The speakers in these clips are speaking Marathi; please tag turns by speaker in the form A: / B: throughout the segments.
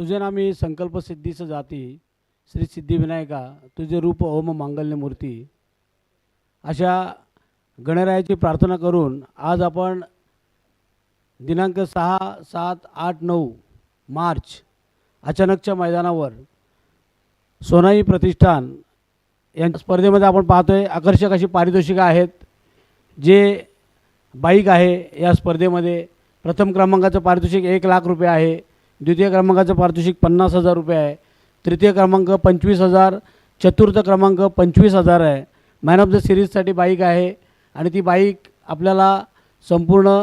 A: तुझे नामी संकल्प सिद्धीस जाती श्री सिद्धिविनायका तुझे रूप ओम मांगल्य मूर्ती अशा गणरायाची प्रार्थना करून आज आपण दिनांक सहा सात आठ नऊ मार्च अचानकच्या मैदानावर सोनाई प्रतिष्ठान यांच्या स्पर्धेमध्ये आपण पाहतोय आकर्षक अशी पारितोषिकं आहेत जे बाईक आहे या स्पर्धेमध्ये प्रथम क्रमांकाचं पारितोषिक एक लाख रुपये आहे. द्वितीय क्रमांकाचं पारितोषिक पन्नास हजार रुपये आहे. तृतीय क्रमांक पंचवीस हजार चतुर्थ क्रमांक पंचवीस हजार आहे. मॅन ऑफ द सिरीजसाठी बाईक आहे आणि ती बाईक आपल्याला संपूर्ण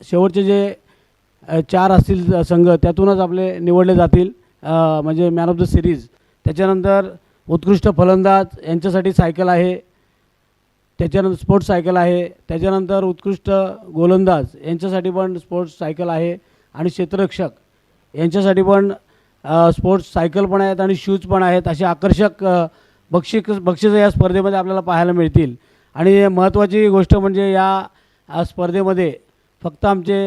A: शेवटचे जे चार असतील संघ त्यातूनच आपले निवडले जातील. म्हणजे मॅन ऑफ द सिरीज त्याच्यानंतर उत्कृष्ट फलंदाज यांच्यासाठी सायकल आहे. त्याच्यानंतर स्पोर्ट्स सायकल आहे. त्याच्यानंतर उत्कृष्ट गोलंदाज यांच्यासाठी पण स्पोर्ट्स सायकल आहे. आणि क्षेत्ररक्षक. यांच्यासाठी पण स्पोर्ट्स सायकल पण आहेत आणि शूज पण आहेत. असे आकर्षक अ, बक्षिक बक्षिसं या स्पर्धेमध्ये आपल्याला पाहायला मिळतील. आणि महत्त्वाची गोष्ट म्हणजे या स्पर्धेमध्ये फक्त आमचे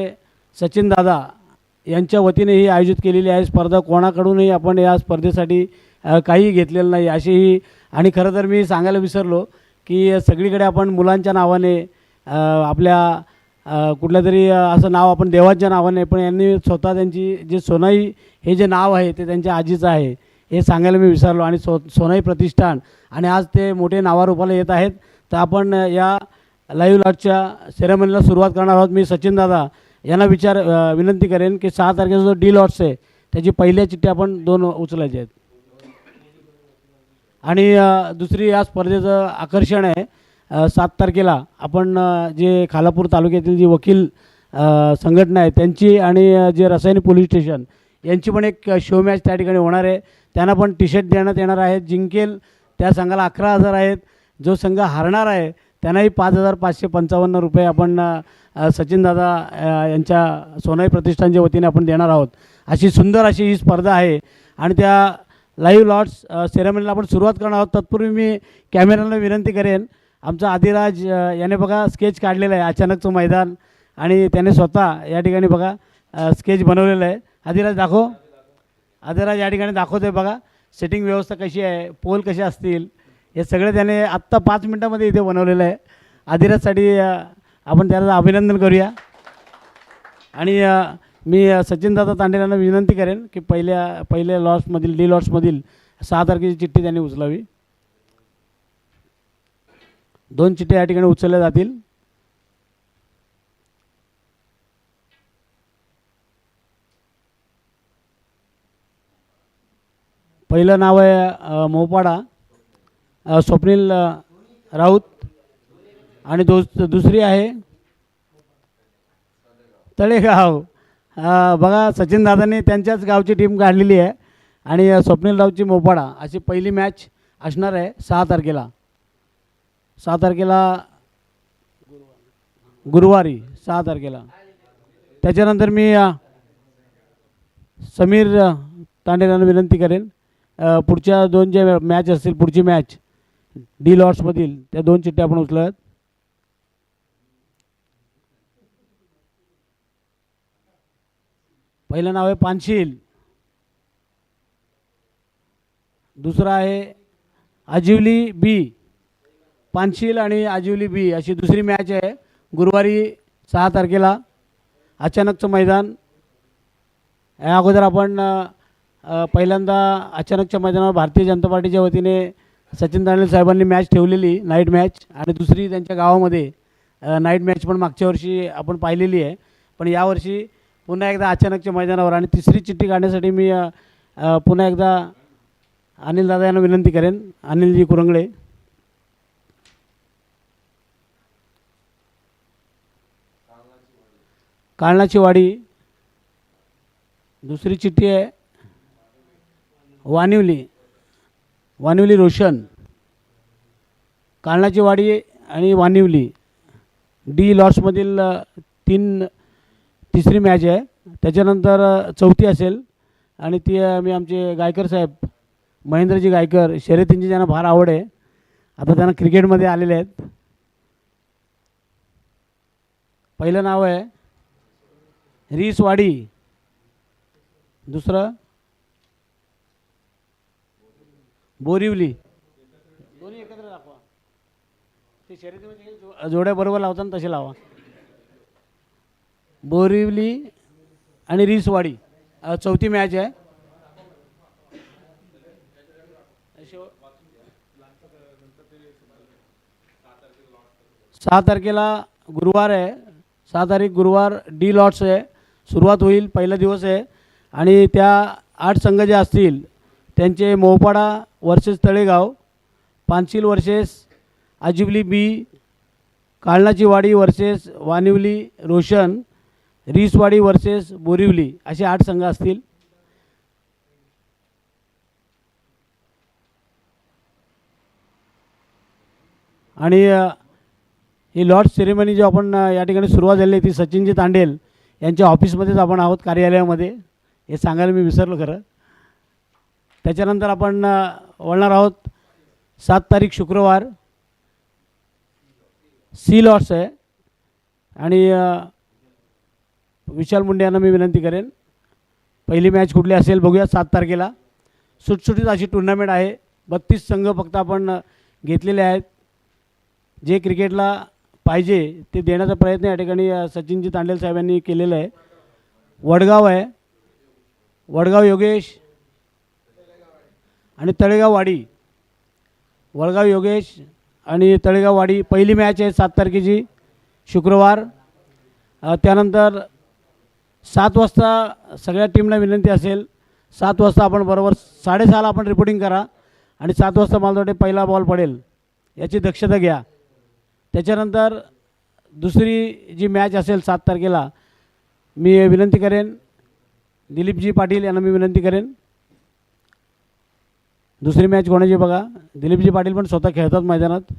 A: सचिन दादा यांच्या वतीने ही आयोजित केलेली आहे. स्पर्धा कोणाकडूनही आपण या स्पर्धेसाठी काही घेतलेलं नाही. अशीही आणि खरं तर मी सांगायला विसरलो की सगळीकडे आपण मुलांच्या नावाने आपल्या कुठल्या तरी असं नाव आपण देवाच्या नावाने पण यांनी स्वतः त्यांची जे सोनाई हे जे नाव आहे ते त्यांच्या आजीचं आहे हे सांगायला मी विसरलो. आणि सो सोनाई प्रतिष्ठान आणि आज ते मोठे नावारूपाला येत आहेत. तर आपण या लाईव्ह लॉटच्या सेरेमनीला सुरुवात करणार आहोत. मी सचिन दादा यांना विचार विनंती करेन की सहा तारखेचा जो डी लॉट्स आहे त्याची पहिल्या चिठ्ठी आपण दोन उचलायचे आहेत. आणि दुसरी या स्पर्धेचं आकर्षण आहे सात तारखेला आपण जे खालापूर तालुक्यातील जी वकील संघटना आहे त्यांची आणि जे रसायनी पोलीस स्टेशन यांची पण एक शो मॅच त्या ठिकाणी होणार आहे. त्यांना पण टी शर्ट देण्यात येणार आहे जिंकेल त्या संघाला अकरा हजार आहेत. जो संघ हारणार आहे त्यांनाही पाच हजार पाचशे पंचावन्न रुपये आपण सचिनदादा यांच्या सोनाई प्रतिष्ठानच्या वतीने आपण देणार आहोत. अशी सुंदर अशी ही स्पर्धा आहे आणि त्या लाईव्ह लॉट्स सेरेमनीला आपण सुरुवात करणार आहोत. तत्पूर्वी मी कॅमेऱ्यांना विनंती करेन आमचा आदिराज याने बघा स्केच काढलेलं आहे अचानकचं मैदान आणि त्याने स्वतः या ठिकाणी बघा स्केच बनवलेलं आहे. आदिराज दाखव. आदिराज या ठिकाणी दाखवतो आहे बघा. सेटिंग व्यवस्था कशी आहे पोल कसे असतील हे सगळं त्याने आत्ता पाच मिनटामध्ये इथे बनवलेलं आहे. आदिराजसाठी आपण त्याला अभिनंदन करूया. आणि मी सचिनदादा तांडेल यांना विनंती करेन की पहिल्या पहिल्या लॉट्समधील डी लॉट्समधील सहा तारखेची चिठ्ठी त्यांनी उचलावी. दोन चिठ्ठ्या या ठिकाणी उचलल्या जातील. पहिलं नाव आहे मोपाडा स्वप्नील राऊत आणि दोस दुसरी आहे तळेगाव. बघा सचिन दादांनी त्यांच्याच गावची टीम काढलेली आहे आणि स्वप्नील राऊतची मोपाडा अशी पहिली मॅच असणार आहे सहा तारखेला. सहा तारखेला गुरुवारी सहा तारखेला. त्याच्यानंतर मी समीर तांडेला विनंती करेन पुढच्या दोन ज्या मॅच असतील पुढची मॅच डी लॉट्समधील त्या दोन चिठ्ठ्या आपण उचलत पहिलं नाव आहे पानशील. दुसरं आहे आजिवली बी. पानशील आणि आजिवली बी अशी दुसरी मॅच आहे. गुरुवारी सहा तारखेला अचानकचं मैदान. या अगोदर आपण पहिल्यांदा अचानकच्या मैदानावर भारतीय जनता पार्टीच्या वतीने सचिन दानवे साहेबांनी मॅच ठेवलेली नाईट मॅच आणि दुसरी त्यांच्या गावामध्ये नाईट मॅच पण मागच्या वर्षी आपण पाहिलेली आहे. पण यावर्षी पुन्हा एकदा अचानकच्या मैदानावर आणि तिसरी चिठ्ठी काढण्यासाठी मी पुन्हा एकदा अनिल दादा यांना विनंती करेन. अनिलजी कुरंगळे. काळणाची वाडी. दुसरी चिठ्ठी आहे. वानिवली. वानिवली रोशन. काळणाची वाडी आणि वानिवली. डी लॉट्समधील तीन तिसरी मॅच आहे. त्याच्यानंतर चौथी असेल. आणि ती मी आमचे गायकर साहेब महेंद्रजी गायकर शर्यतींची त्यांना फार आवड आहे. आता त्यांना क्रिकेटमध्ये आलेले आहेत. पहिलं नाव आहे रिसवाडी. दुसरं? बोरिवली. दोन्ही एकत्र दाखवा. ते शर्यतीमध्ये म्हणजे जो- जोड्या बरोबर लावताना तसे लावा. बोरिवली आणि रिसवाडी. चौथी मॅच आहे. सहा तारखेला गुरुवार आहे. सहा तारीख गुरुवार डी लॉट्स आहे. सुरुवात होईल पहिला दिवस आहे. आणि त्या आठ संघ जे असतील त्यांचे Mohpada versus Talegaon Panshil versus Ajivali B काळणाची वाडी वर्सेस वानिवली रोशन रिसवाडी वर्सेस बोरिवली असे आठ संघ असतील. आणि ही लॉर्ड सेरेमनी जी आपण या ठिकाणी सुरुवात झाली ती सचिनजी तांडेल यांच्या ऑफिसमध्येच आपण आहोत कार्यालयामध्ये. हे सांगायला मी विसरलो खरं. त्याच्यानंतर आपण वळणार आहोत सात तारीख शुक्रवार. सी लॉट्स आहे. आणि विशाल मुंडे यांना मी विनंती करेन पहिली मॅच कुठली असेल बघूया सात तारखेला. सुटसुटीत अशी टुर्नामेंट आहे. बत्तीस संघ फक्त आपण घेतलेले आहेत. जे क्रिकेटला पाहिजे ते देण्याचा प्रयत्न या ठिकाणी सचिनजी तांडेल साहेबांनी केलेला आहे. वडगाव आहे. वडगाव योगेश आणि तळेगाववाडी वडगाव योगेश आणि तळेगाव वाडी पहिली मॅच आहे सात तारखेची शुक्रवार. त्यानंतर सात वाजता सगळ्या टीमला विनंती असेल. सात वाजता आपण बरोबर साडेसहाला आपण रिपोर्टिंग करा आणि सात वाजता मला वाटते पहिला बॉल पडेल याची दक्षता घ्या. त्याच्यानंतर दुसरी जी मॅच असेल सात तारखेला मी विनंती करेन दिलीपजी पाटील यांना मी विनंती करेन. दुसरी मॅच कोणाची बघा दिलीपजी पाटील पण स्वतः खेळतात मैदानात.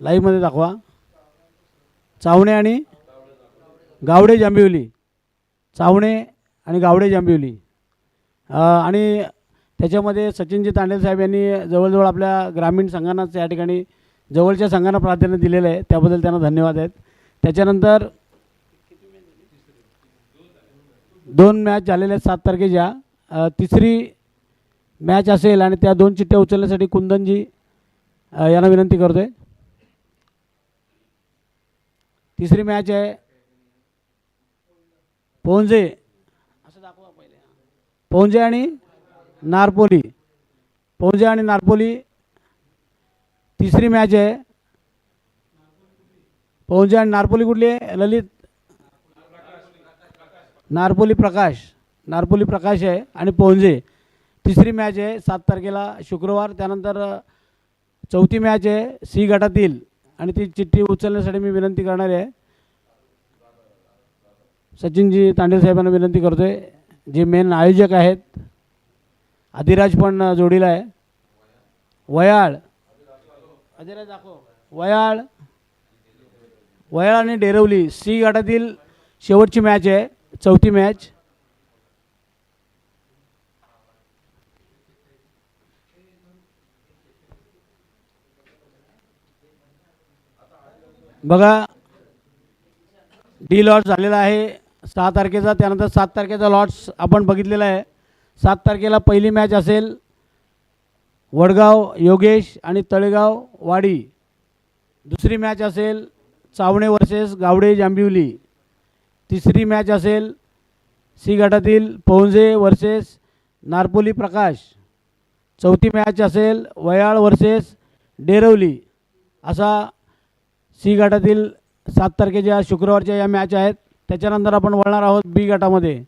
A: लाईव्हमध्ये दाखवा. चावणे आणि गावडे जांबिवली. चावणे आणि गावडे जांबिवली. आणि त्याच्यामध्ये सचिनजी तांडेल साहेब यांनी जवळजवळ आपल्या ग्रामीण संघांनाच या ठिकाणी जवळच्या संघांना प्राधान्य दिलेलं आहे. त्याबद्दल त्यांना धन्यवाद आहेत. त्याच्यानंतर दोन मॅच झालेल्या आहेत सात तारखेच्या. तिसरी मॅच असेल आणि त्या दोन चिठ्ठ्या उचलण्यासाठी कुंदनजी यांना विनंती करतो आहे तिसरी मॅच आहे पोंजे. असं दाखवा पहिले. पोंजे आणि नारपोली पौजे आणि नारपोली. तिसरी मॅच आहे. पौजे आणि नारपोली कुठली आहे? ललित. नारपोली प्रकाश. नारपोली प्रकाश आहे आणि पौजे. तिसरी मॅच आहे सात तारखेला शुक्रवार. त्यानंतर चौथी मॅच आहे सी गटातील. आणि ती चिठ्ठी उचलण्यासाठी मी विनंती करणार आहे. सचिनजी तांडे साहेबांना विनंती करतो आहे जे मेन आयोजक आहेत आदिराज पण जोडीला आहे. वयाळ. आदिराज दाखव वयाळ. वयाळ आणि डेरवली. सी गटातील शेवटची मॅच आहे. चौथी मॅच बघा डी लॉट झालेला आहे. सहा तारखेचा त्यानंतर सात तारखेचा लॉट्स आपण बघितलेला आहे. सात तारखेला पहिली मॅच असेल वडगाव योगेश आणि तळेगाव वाडी. दुसरी मॅच असेल चावणे वर्सेस गावडे जांबिवली. तिसरी मॅच असेल सी गटातील पौंजे वर्सेस नारपोली प्रकाश. चौथी मॅच असेल वयाळ वर्सेस डेरवली. असा सी गटातील सात तारखेच्या शुक्रवारच्या या मॅच आहेत. त्याच्यानंतर आपण वळणार आहोत बी गटामध्ये.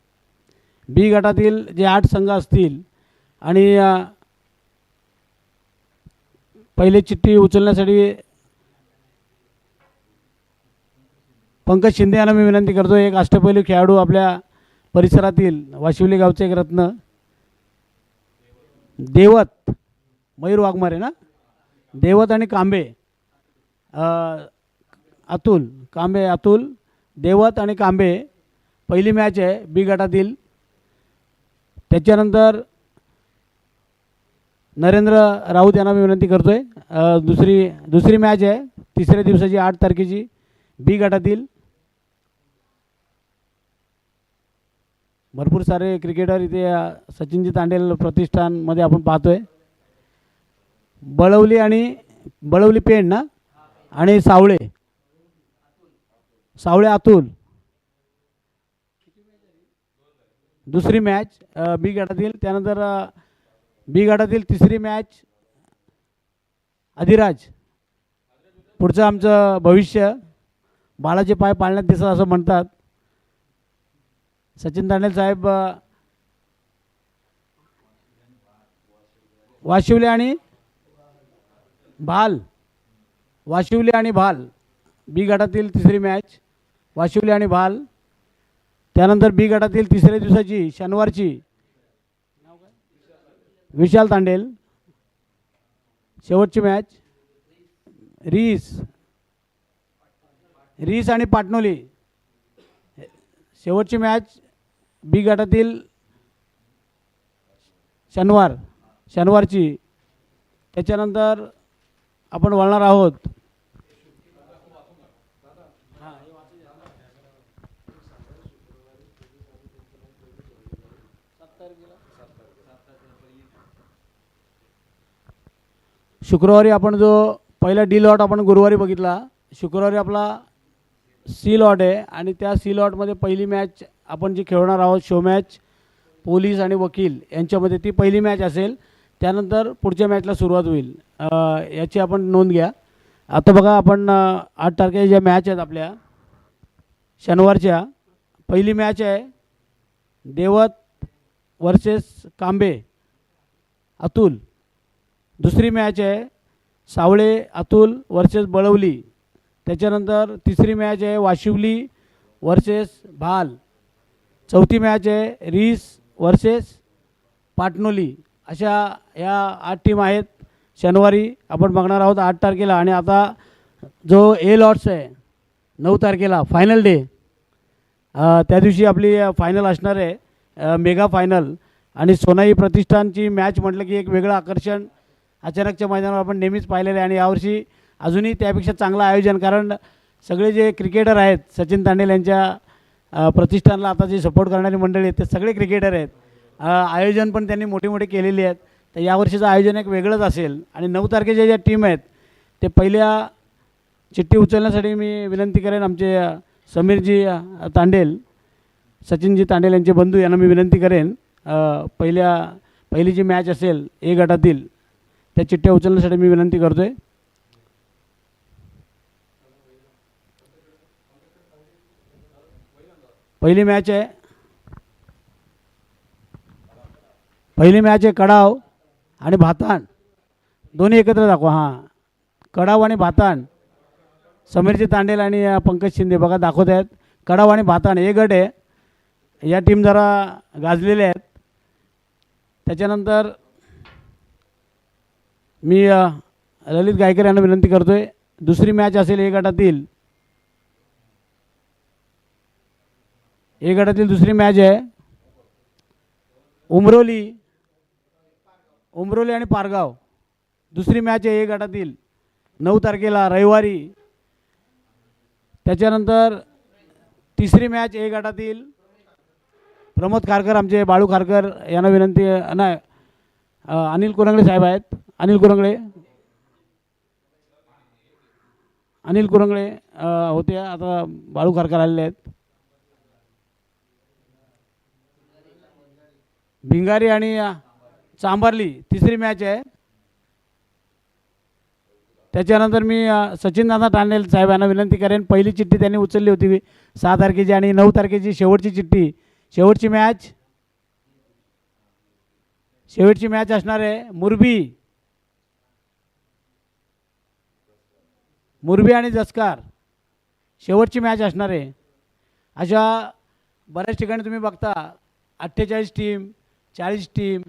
A: बी गटातील जे आठ संघ असतील आणि पहिले चिठ्ठी उचलण्यासाठी पंकज शिंदे यांना मी विनंती करतो. एक अष्टपैलू खेळाडू आपल्या परिसरातील वाशिवली गावचे एक रत्न देवत मयूर वाघमारे ना? देवत आणि कांबे अतुल कांबे अतुल देवत आणि कांबे पहिली मॅच आहे बी गटातील. त्याच्यानंतर नरेंद्र राऊत यांना मी विनंती करतो आहे दुसरी दुसरी मॅच आहे तिसऱ्या दिवसाची आठ तारखेची बी गटातील. भरपूर सारे क्रिकेटर इथे सचिनजी तांडेल प्रतिष्ठानमध्ये आपण पाहतो आहे बळवली आणि बळवली पेंड ना? आणि सावळे. सावळे अतुल. दुसरी मॅच बी गटातील. त्यानंतर बी गटातील तिसरी मॅच अधिराज पुढचं आमचं भविष्य. बाळाचे पाय पाळण्यात दिसत असं म्हणतात. सचिन तांडेल साहेब वाशिवले आणि भाल. वाशिवले आणि भाल. बी गटातील तिसरी मॅच वाशिवले आणि भाल. त्यानंतर बी गटातील तिसऱ्या दिवसाची शनिवारची विशाल तांडेल. शेवटची मॅच रीस. रीस आणि पाटणोली. शेवटची मॅच बी गटातील शनिवार शनिवारची. त्याच्यानंतर आपण वळणार आहोत. शुक्रवारी आपण जो पहिला डी लॉट आपण गुरुवारी बघितला शुक्रवारी आपला सी लॉट आहे आणि त्या सी लॉटमध्ये पहिली मॅच आपण जी खेळणार आहोत शो मॅच पोलीस आणि वकील यांच्यामध्ये ती पहिली मॅच असेल त्यानंतर पुढच्या मॅचला सुरुवात होईल. याची आपण नोंद घ्या. आता बघा आपण आठ तारखेच्या ज्या मॅच आहेत आपल्या शनिवारच्या पहिली मॅच आहे देवत वर्सेस कांबे अतुल. दुसरी मॅच आहे. सावळे अतुल वर्सेस बळवली. त्याच्यानंतर तिसरी मॅच आहे वाशिवली वर्सेस भाल. चौथी मॅच आहे रीस वर्सेस पाटणोली. अशा या आठ टीम आहेत. शनिवारी आपण बघणार आहोत आठ तारखेला. आणि आता जो ए लॉट्स आहे नऊ तारखेला फायनल डे त्या दिवशी आपली फायनल असणार आहे मेगा फायनल आणि सोनाई प्रतिष्ठानची मॅच म्हटलं की एक वेगळं आकर्षण अचानकच्या मैदानावर आपण नेहमीच पाहिलेलं आहे आणि यावर्षी अजूनही त्यापेक्षा चांगलं आयोजन कारण सगळे जे क्रिकेटर आहेत सचिन तांडेल यांच्या प्रतिष्ठानला आता जे सपोर्ट करणारी मंडळी आहेत ते सगळे क्रिकेटर आहेत. आयोजन पण त्यांनी मोठी मोठी केलेली आहेत. तर यावर्षीचं आयोजन एक वेगळंच असेल. आणि नऊ तारखेच्या ज्या टीम आहेत ते पहिल्या चिठ्ठी उचलण्यासाठी मी विनंती करेन आमचे समीरजी तांडेल सचिनजी तांडेल यांचे बंधू यांना मी विनंती करेन. पहिल्या पहिली जी मॅच असेल ए गटातील त्या चिठ्ठ्या उचलण्यासाठी मी विनंती करतो आहे पहिली मॅच आहे. पहिली मॅच आहे कडाव आणि भातान. दोन्ही एकत्र दाखवा हां. कडाव आणि भातान. समीरजी तांडेल आणि पंकज शिंदे बघा दाखवत आहेत. कडाव आणि भातान हे गट आहे. या टीम जरा गाजलेल्या आहेत. त्याच्यानंतर मी ललित गायकर यांना विनंती करतो आहे दुसरी मॅच असेल ए गटातील ए गटातील दुसरी मॅच आहे उमरोली उमरोली आणि पारगाव. दुसरी मॅच आहे ए गटातील नऊ तारखेला रविवारी. त्याच्यानंतर तिसरी मॅच ए गटातील प्रमोद खारकर आमचे बाळू खारकर यांना विनंती नाही अनिल कुरंगळे साहेब आहेत. अनिल कुरंगळे. अनिल कुरंगळे होते. आता बाळू खारकर आलेले आहेत. भिंगारी आणि अ, चांभारली तिसरी मॅच आहे. त्याच्यानंतर मी सचिनदादा टांडेल साहेबांना विनंती करेन. पहिली चिठ्ठी त्यांनी उचलली होती. सहा तारखेची आणि नऊ तारखेची शेवटची चिठ्ठी. शेवटची मॅच शेवटची मॅच असणार आहे. मुरबी. मुरबी आणि जसकार शेवटची मॅच असणार आहे. अशा बऱ्याच ठिकाणी तुम्ही बघता अठ्ठेचाळीस टीम चाळीस टीम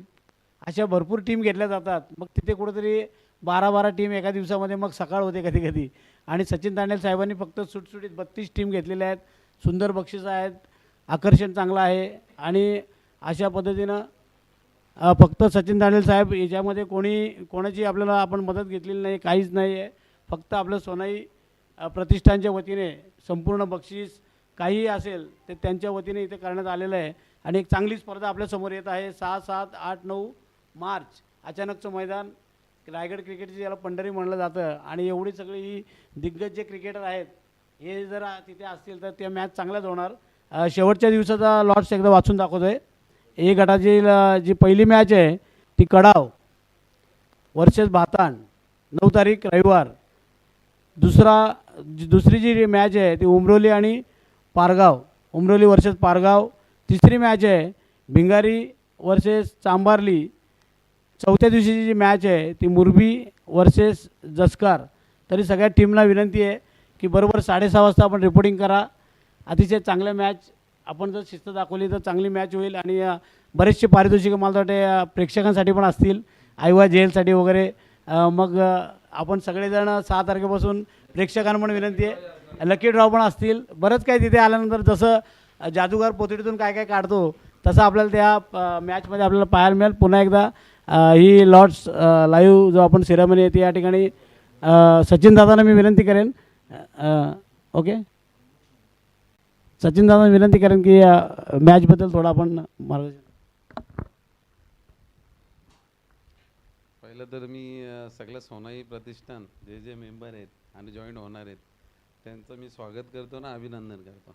A: अशा भरपूर टीम घेतल्या जातात. मग तिथे कुठेतरी बारा बारा टीम एका दिवसामध्ये मग सकाळ होते कधी कधी आणि सचिन तांडेल साहेबांनी फक्त सुटसुटीत बत्तीस टीम घेतलेल्या आहेत. सुंदर बक्षीस आहेत. आकर्षण चांगलं आहे. आणि अशा पद्धतीनं फक्त सचिन तांडेल साहेब याच्यामध्ये कोणी कोणाची आपल्याला आपण मदत घेतलेली नाही काहीच नाही आहे फक्त आपलं सोनाई प्रतिष्ठानच्या वतीने संपूर्ण बक्षीस काहीही असेल ते त्यांच्या वतीने इथे करण्यात आलेलं आहे. आणि एक चांगली स्पर्धा आपल्यासमोर येत आहे. सहा सात आठ नऊ मार्च अचानकचं मैदान. रायगड क्रिकेटची याला पंढरी म्हणलं जातं. आणि एवढी सगळी ही दिग्गज जे क्रिकेटर आहेत हे जर तिथे असतील तर त्या मॅच चांगल्याच होणार. शेवटच्या दिवसाचा लॉट्स एकदा वाचून दाखवतो आहे ए गटाची जी पहिली मॅच आहे ती कडाव वर्सेस भाताण नऊ तारीख रविवार. दुसरा जी- दुसरी जी मॅच आहे ती उमरोली आणि पारगाव. उमरोली वर्सेस पारगाव. तिसरी मॅच आहे भिंगारी वर्सेस चांबारली. चौथ्या दिवशीची जी मॅच आहे ती मुरबी वर्सेस जसकार. तरी सगळ्या टीमला विनंती आहे की बरोबर साडेसहा वाजता आपण रिपोर्टिंग करा. अतिशय चांगल्या मॅच आपण जर शिस्त दाखवली तर चांगली मॅच होईल आणि बरेचसे पारितोषिकं मला वाटते प्रेक्षकांसाठी पण असतील. आयवा जेलसाठी वगैरे मग आपण सगळेजण सहा तारखेपासून प्रेक्षकांना पण विनंती आहे. लकी ड्रॉ पण असतील. बरंच काही तिथे आल्यानंतर जसं जादूगार पोतडीतून काय काय काढतो तसं आपल्याला त्या मॅचमध्ये आपल्याला पाहायला मिळेल. पुन्हा एकदा ही लॉर्ड्स लाईव्ह जो आपण सिरेमनी येते या ठिकाणी सचिन दादांना मी विनंती करेन. ओके? सचिन दादांना विनंती करेन की मॅचबद्दल थोडं आपण मार्गदर्शन
B: पहिलं तर मी सगळ्या सोनाई प्रतिष्ठान जे जे मेंबर आहेत आणि जॉईंट होणार आहेत त्यांचं मी स्वागत करतो ना अभिनंदन करतो.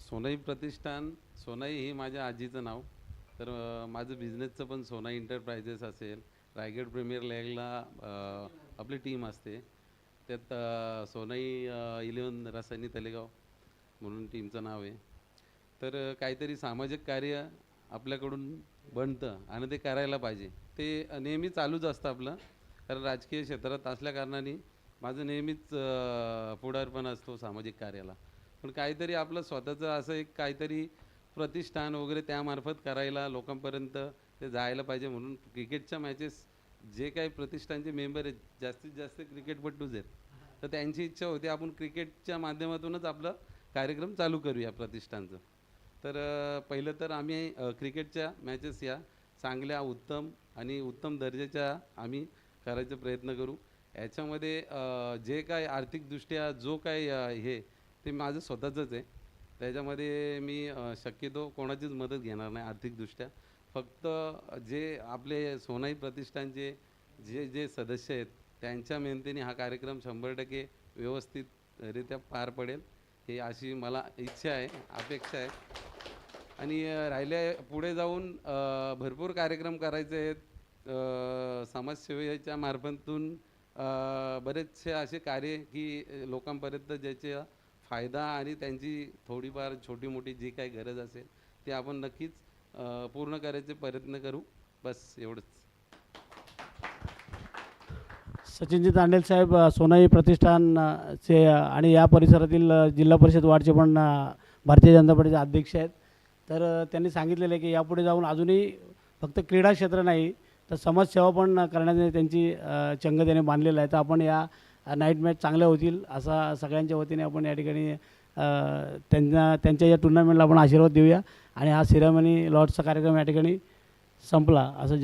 B: सोनाई प्रतिष्ठान सोनाई ही माझ्या आजीचं नाव. तर माझं बिझनेसचं पण सोनाई एंटरप्राइजेस असेल रायगड प्रीमियर लेगला आपली टीम असते. त्यात सोनाई इलेवन रसायनी तलेगाव म्हणून टीमचं नाव आहे. तर काहीतरी सामाजिक कार्य आपल्याकडून बनतं आणि ते करायला पाहिजे. ते नेहमी चालूच असतं आपलं. कारण राजकीय क्षेत्रात असल्या कारणाने माझं नेहमीच पुढारपण असतो सामाजिक कार्याला. पण काहीतरी आपलं स्वतःचं असं एक काहीतरी प्रतिष्ठान वगैरे त्यामार्फत करायला लोकांपर्यंत ते जायला पाहिजे म्हणून क्रिकेटच्या मॅचेस जे काही प्रतिष्ठानचे मेंबर आहेत जास्तीत जास्त क्रिकेटपटूच आहेत. तर त्यांची इच्छा होती आपण क्रिकेटच्या माध्यमातूनच आपलं कार्यक्रम चालू करूया प्रतिष्ठानचं. तर पहिलं तर आम्ही क्रिकेटच्या मॅचेस या. चांगल्या उत्तम आणि उत्तम दर्जाच्या आम्ही करायचा प्रयत्न करू. याच्यामध्ये जे काय आर्थिकदृष्ट्या जो काय हे ते माझं स्वतःचंच आहे. त्याच्यामध्ये मी शक्यतो कोणाचीच मदत घेणार नाही आर्थिकदृष्ट्या. फक्त जे आपले सोनाई प्रतिष्ठानचे जे जे सदस्य आहेत त्यांच्या मेहनतीने हा कार्यक्रम शंभर टक्के व्यवस्थितरित्या पार पडेल. ही अशी मला इच्छा आहे अपेक्षा आहे. आणि राहिले पुढे जाऊन भरपूर कार्यक्रम करायचे आहेत. समाजसेवेच्या मार्फतून बरेचसे असे कार्य की लोकांपर्यंत ज्याचा फायदा आणि त्यांची थोडीफार छोटी मोठी जी काही गरज असेल ते आपण नक्कीच पूर्ण करायचे प्रयत्न करू. बस एवढंच.
A: सचिनजी तांडेल साहेब सोनाई प्रतिष्ठान आणि या परिसरातील जिल्हा परिषद वार्डचे पण भारतीय जनता पार्टीचे अध्यक्ष आहेत. तर त्यांनी सांगितलेलं आहे की यापुढे जाऊन अजूनही फक्त क्रीडा क्षेत्र नाही तर समाजसेवा पण करण्याने त्यांची चंग त्याने बांधलेलं आहे. तर आपण या नाईट मॅच चांगल्या होतील असा सगळ्यांच्या वतीने आपण या ठिकाणी त्यांना त्यांच्या या टुर्नामेंटला आपण आशीर्वाद देऊया. आणि हा सिरेमनी लॉर्डचा कार्यक्रम या ठिकाणी संपला असं